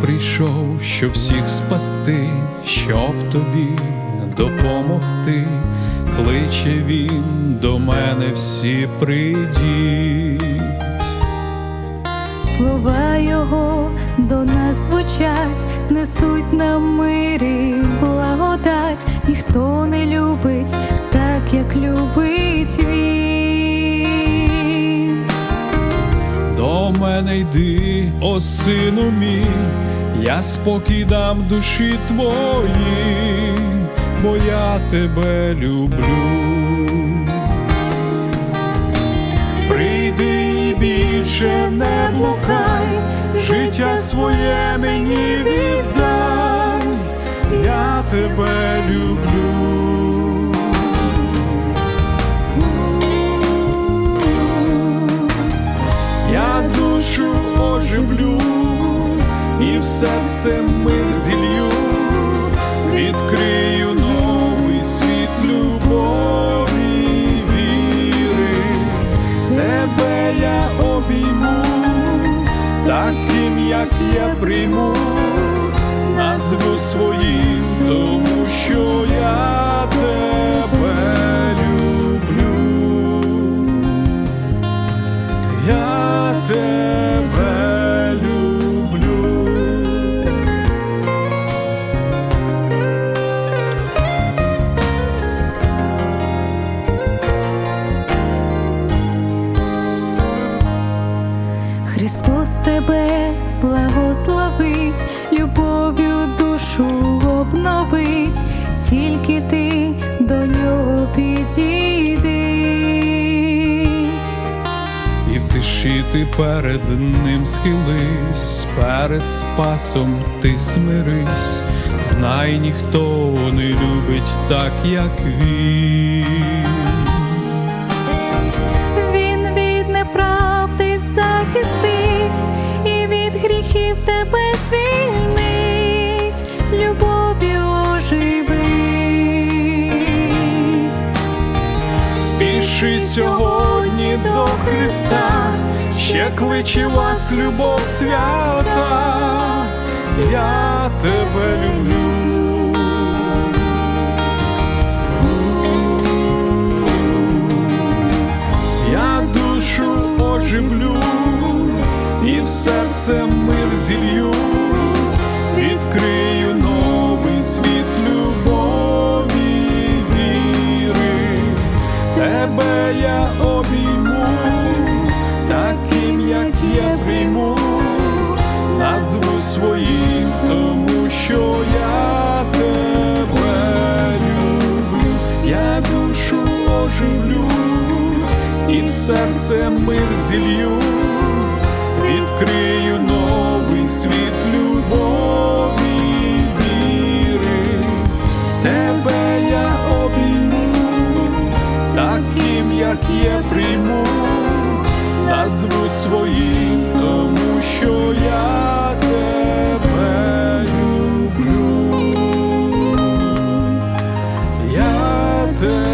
прийшов, щоб всіх спасти, щоб тобі допомогти. Кличе він до мене всі прийдіть. Слова його до нас звучать, несуть нам мирі, благодать, ніхто не любить так, як любить він. Мене йди, о сину мій, я спокій дам душі твої, бо я тебе люблю. Прийди і більше не блукай, життя своє мені віддай, я тебе люблю. Душу оживлю і в серце мир зілью, відкрию новий світ любові віри, тебе я обійму, таким, як я прийму, назву своїм, тому що я тебе благословить, любов'ю душу обновить, тільки ти до нього підійди. І в тиші ти перед ним схились, перед спасом ти смирись, знай ніхто не любить так, як він. Гріхів тебе звільнить, любов'ю оживить. Спіши сьогодні до Христа, ще кличе вас любов свята, я тебе люблю. Я душу оживлю і в серце мир зілью, відкрию новий світ любові віри, тебе я обійму, таким, як я прийму, назву своїм, тому що я тебе люблю, я душу оживлю і в серце мир зілью, я прийму, назву своїм, тому що я тебе люблю. Я тебе